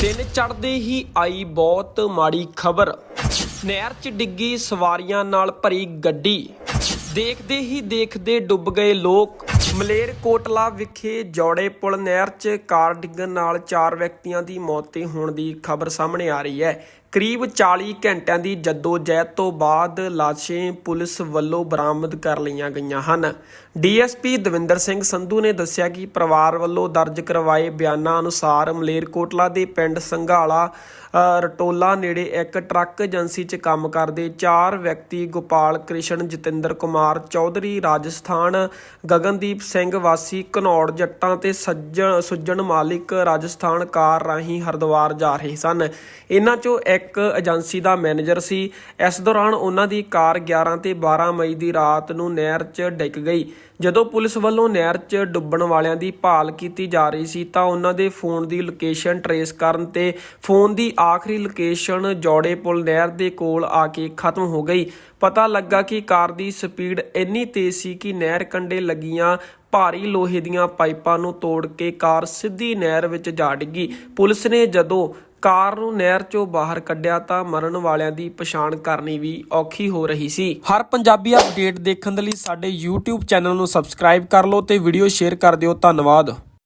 ਦਿਨ ਚੜ੍ਹਦੇ ਹੀ ਆਈ ਬਹੁਤ ਮਾੜੀ ਖਬਰ। ਨਹਿਰ 'ਚ ਡਿੱਗੀ ਸਵਾਰੀਆਂ ਨਾਲ ਭਰੀ ਗੱਡੀ। ਦੇਖਦੇ ਹੀ ਦੇਖਦੇ ਡੁੱਬ ਗਏ ਲੋਕ। ਮਲੇਰ ਕੋਟਲਾ ਵਿਖੇ ਜੋੜੇ ਪੁਲ ਨਹਿਰ 'ਚ ਕਾਰ ਡਿੱਗਣ ਨਾਲ ਚਾਰ ਵਿਅਕਤੀਆਂ ਦੀ ਮੌਤ ਤੇ ਹੋਣ ਦੀ ਖਬਰ ਸਾਹਮਣੇ ਆ ਰਹੀ ਹੈ। ਕਰੀਬ 40 ਘੰਟਿਆਂ ਦੀ ਜਹਿਦ ਤੋਂ ਬਾਅਦ ਲਾਸ਼ੇ ਪੁਲਿਸ ਵੱਲੋਂ ਬਰਾਮਦ ਕਰ ਲਈਆਂ ਗਈਆਂ ਹਨ। ਡੀਐਸਪੀ ਦਵਿੰਦਰ ਸਿੰਘ ਸੰਧੂ ਨੇ ਦੱਸਿਆ ਕਿ ਪਰਿਵਾਰ ਵੱਲੋਂ ਦਰਜ ਕਰਵਾਏ ਬਿਆਨਾਂ ਅਨੁਸਾਰ ਮਲੇਰਕੋਟਲਾ ਦੇ ਪਿੰਡ ਸੰਘਾਲਾ ਰਟੋਲਾ ਨੇੜੇ ਇੱਕ ਟਰੱਕ ਏਜੰਸੀ 'ਚ ਕੰਮ ਕਰਦੇ ਚਾਰ ਵਿਅਕਤੀ ਗੋਪਾਲ ਕ੍ਰਿਸ਼ਨ, ਜਤਿੰਦਰ ਕੁਮਾਰ ਚੌਧਰੀ, ਰਾਜਸਥਾਨ ਗਗਨਦੀਪ ਸਿੰਘ ਵਾਸੀ ਘਨੌੜ ਜੱਟਾਂ ਤੇ ਸੱਜਣ, ਸੁੱਜਣ ਮਾਲਿਕ ਰਾਜਸਥਾਨ ਕਾਰ ਰਾਹੀਂ ਹਰਿਦੁਆਰ ਜਾ ਰਹੇ ਸਨ। ਇਹਨਾਂ 'ਚੋਂ ਇੱਕ ਏਜੰਸੀ ਦਾ ਮੈਨੇਜਰ ਸੀ। ਇਸ ਦੌਰਾਨ ਉਹਨਾਂ ਦੀ ਕਾਰ 11 ਤੇ 12 ਮਈ ਦੀ ਰਾਤ ਨੂੰ ਨਹਿਰ 'ਚ ਡਿੱਗ ਗਈ। ਜਦੋਂ ਪੁਲਿਸ ਵੱਲੋਂ ਨਹਿਰ 'ਚ ਡੁੱਬਣ ਵਾਲਿਆਂ ਦੀ ਭਾਲ ਕੀਤੀ ਜਾ ਰਹੀ ਸੀ ਤਾਂ ਉਹਨਾਂ ਦੇ ਫੋਨ ਦੀ ਲੋਕੇਸ਼ਨ ਟਰੇਸ ਕਰਨ ਤੇ ਫੋਨ ਦੀ ਆਖਰੀ ਲੋਕੇਸ਼ਨ ਜੋੜੇ ਪੁਲ ਨਹਿਰ ਦੇ ਕੋਲ ਆ ਕੇ ਖਤਮ ਹੋ ਗਈ। ਪਤਾ ਲੱਗਾ ਕਿ ਕਾਰ ਦੀ ਸਪੀਡ ਇੰਨੀ ਤੇਜ਼ ਸੀ ਕਿ ਨਹਿਰ ਕੰਢੇ ਲੱਗੀਆਂ ਭਾਰੀ ਲੋਹੇ ਦੀਆਂ ਪਾਈਪਾਂ ਨੂੰ ਤੋੜ ਕੇ ਕਾਰ ਸਿੱਧੀ ਨਹਿਰ ਵਿੱਚ ਜਾ ਡਿੱਗੀ। ਪੁਲਿਸ ਨੇ ਜਦੋਂ ਕਾਰ ਨੂੰ ਨਹਿਰ ਚੋਂ ਬਾਹਰ ਕੱਢਿਆ ਤਾਂ ਮਰਨ ਵਾਲਿਆਂ ਦੀ ਪਛਾਣ ਕਰਨੀ ਵੀ ਔਖੀ ਹੋ ਰਹੀ ਸੀ। ਹਰ ਪੰਜਾਬੀ ਅਪਡੇਟ ਦੇਖਣ ਦੇ ਲਈ ਸਾਡੇ YouTube ਚੈਨਲ ਨੂੰ ਸਬਸਕ੍ਰਾਈਬ ਕਰ ਲਓ ਤੇ ਵੀਡੀਓ ਸ਼ੇਅਰ ਕਰ ਦਿਓ। ਧੰਨਵਾਦ।